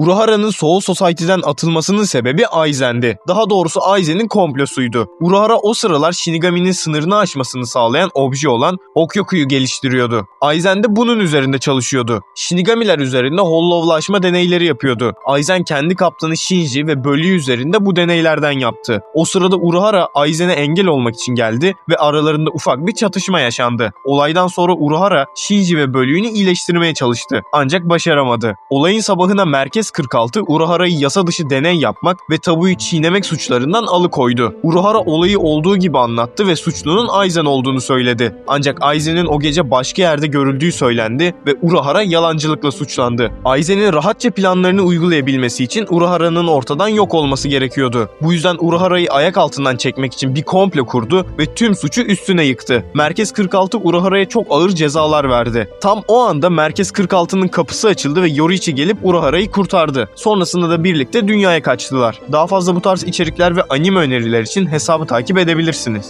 Urahara'nın Soul Society'den atılmasının sebebi Aizen'di. Daha doğrusu Aizen'in komplosuydu. Urahara o sıralar Shinigami'nin sınırını aşmasını sağlayan obje olan Okyoku'yu geliştiriyordu. Aizen de bunun üzerinde çalışıyordu. Shinigami'ler üzerinde hollowlaşma deneyleri yapıyordu. Aizen kendi kaptanı Shinji ve bölüğü üzerinde bu deneylerden yaptı. O sırada Urahara Aizen'e engel olmak için geldi ve aralarında ufak bir çatışma yaşandı. Olaydan sonra Urahara Shinji ve bölüğünü iyileştirmeye çalıştı. Ancak başaramadı. Olayın sabahına Merkez 46 Urahara'yı yasa dışı deney yapmak ve tabuyu çiğnemek suçlarından alıkoydu. Urahara olayı olduğu gibi anlattı ve suçlunun Aizen olduğunu söyledi. Ancak Aizen'in o gece başka yerde görüldüğü söylendi ve Urahara yalancılıkla suçlandı. Aizen'in rahatça planlarını uygulayabilmesi için Urahara'nın ortadan yok olması gerekiyordu. Bu yüzden Urahara'yı ayak altından çekmek için bir komplo kurdu ve tüm suçu üstüne yıktı. Merkez 46 Urahara'ya çok ağır cezalar verdi. Tam o anda Merkez 46'nın kapısı açıldı ve Yoriichi gelip Urahara'yı kurtardı. Sonrasında da birlikte dünyaya kaçtılar. Daha fazla bu tarz içerikler ve anime öneriler için hesabı takip edebilirsiniz.